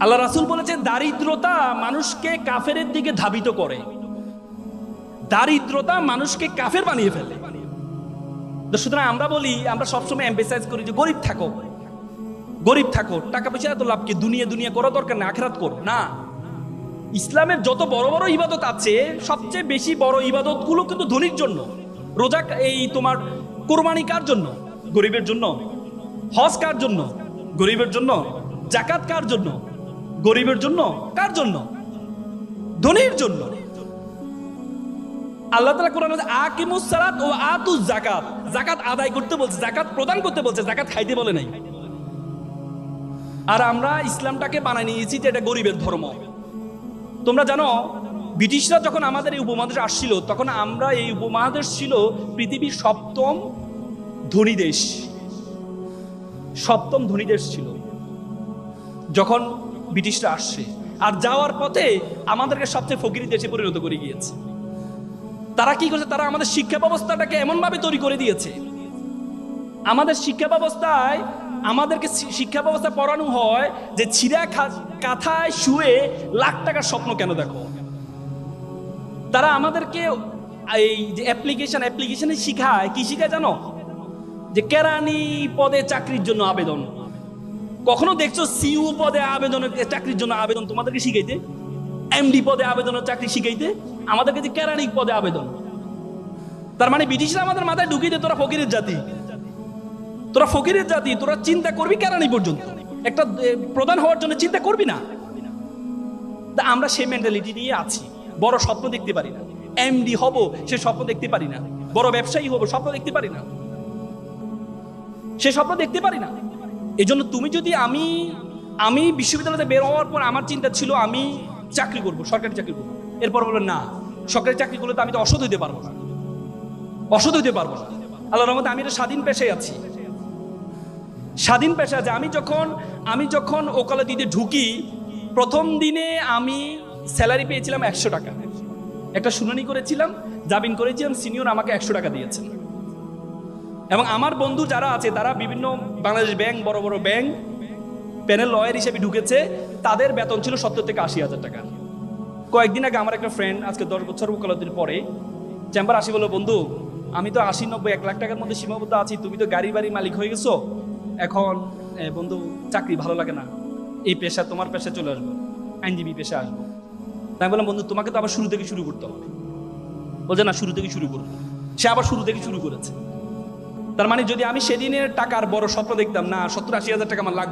আল্লাহ রাসুল বলেছে দারিদ্রতা মানুষকে কাফেরের দিকে ধাবিত করে। দারিদ্রতা মানুষকে কাফের বানিয়ে ফেলে। সুতরাং আমরা বলি, আমরা সবসময় এম্পেসাইজ করি যে গরিব থাকো। গরিব থাকো টাকা পয়সা এত লাভ কি? দুনিয়া দুনিয়া করা দরকার না আখেরাত করো। না। ইসলামের যত বড় বড় ইবাদত আছে, সবচেয়ে বেশি বড় ইবাদতগুলো কিন্তু ধনীর জন্য। রোজা এই তোমার কোরবানি কার জন্য? গরিবের জন্য। হজ কার জন্য? গরিবের জন্য। জাকাত কার জন্য? গরিবের জন্য? কার জন্য? ধনীর জন্য। আল্লাহ তালা কোরআন আকিমুস সালাত ও আতুস জাকাত জাকাত আদায় করতে বলছে জাকাত প্রদান করতে বলছে জাকাত খাইতে বলে নাই। আর আমরা ইসলামটাকে বানাই নিয়েছি যে এটা গরিবের ধর্ম। তোমরা জানো, ব্রিটিশরা যখন আমাদের এই উপমহাদেশ আসছিল, তখন আমরা এই উপমহাদেশ ছিল পৃথিবীর সপ্তম ধনী দেশ। সপ্তম ধনী দেশ ছিল। যখন ব্রিটিশরা আসছে। আর যাওয়ার পথে আমাদেরকে সবচেয়ে ফকিরি দেশে পরিণত করে গিয়েছে। তারা কি করছে? তারা আমাদের শিক্ষা ব্যবস্থাটাকে এমনভাবে তৈরি করে দিয়েছে। আমাদের শিক্ষা ব্যবস্থায়, আমাদেরকে শিক্ষা ব্যবস্থা পড়ানো হয় যে ছিঁড়া কাঁথায় শুয়ে লাখ টাকার স্বপ্ন কেন দেখো? তারা আমাদেরকে এই যে অ্যাপ্লিকেশন অ্যাপ্লিকেশনে শিখায়। কি শিখায় জানো? যে কেরানি পদে চাকরির জন্য আবেদন। কখনো দেখছ সিইউ পদে আবেদন চাকরির জন্য আবেদন তোমাদেরকে শিখাইতে? এমডি পদে আবেদনের চাকরি শিখাইতে? আমাদেরকে যে কেরানিক পদে আবেদন। তার মানে ব্রিটিশরা আমাদের মাথায় ঢুকিয়ে দেয় তোরা ফকিরের জাতি। তোরা ফকিরের জাতি, তোরা চিন্তা করবি কেরানি পর্যন্ত। একটা প্রধান হওয়ার জন্য চিন্তা করবি না। তা আমরা সেই মেন্টালিটি নিয়ে আছি। বড় স্বপ্ন দেখতে পারি না। এমডি হব, সে স্বপ্ন দেখতে পারি না। বড় ব্যবসায়ী হব, স্বপ্ন দেখতে পারি না। সে স্বপ্ন দেখতে পারি না। এই জন্য তুমি যদি আমি আমি বিশ্ববিদ্যালয়তে বের হওয়ার পর আমার চিন্তা ছিল আমি চাকরি করব, সরকারি চাকরি করব। এরপর বলল, না, সরকারি চাকরি করলে তো আমি তো অসৎ হইতে পারব না। অসৎ হইতে পারব না। আল্লাহ রহমতে আমি একটা স্বাধীন পেশায় আছি। স্বাধীন পেশা আছে। আমি যখন আমি যখন ওকালা দিতে ঢুকি, প্রথম দিনে আমি স্যালারি পেয়েছিলাম একশো টাকা। একটা শুনানি করেছিলাম, জামিন করেছিলাম সিনিয়র আমাকে একশো টাকা দিয়েছেন। এবং আমার বন্ধু যারা আছে, তারা বিভিন্ন বাংলাদেশ ব্যাংক, বড় বড় ব্যাংক, প্যানেল লয়ার হিসেবে ঢুকেছে। তাদের বেতন ছিল সত্তর থেকে আশি হাজার টাকা। কয়েকদিন আগে আমার একটা ফ্রেন্ড আজকে দশ বছর ওকালতির পরে, চেম্বার আসি বলল, বন্ধু, আমি তো আশি নব্বই, এক লাখ টাকার মধ্যে সীমাবদ্ধ আছি, তুমি তো গাড়ি বাড়ি মালিক হয়ে গেছো। এখন বন্ধু, চাকরি ভালো লাগে না। এই পেশা তোমার পেশা চলে আসব। আইনজীবী পেশা আসব। তাই বললাম, বন্ধু, তোমাকে তো আবার শুরু থেকে শুরু করতে হবে। বলছে, না, শুরু থেকে শুরু করব। সে আবার শুরু থেকে শুরু করেছে। তার মানে যদি আমি সেদিনের টাকার বড় স্বপ্ন দেখতাম, না, সত্তর আশি হাজার টাকা আমার লাগবে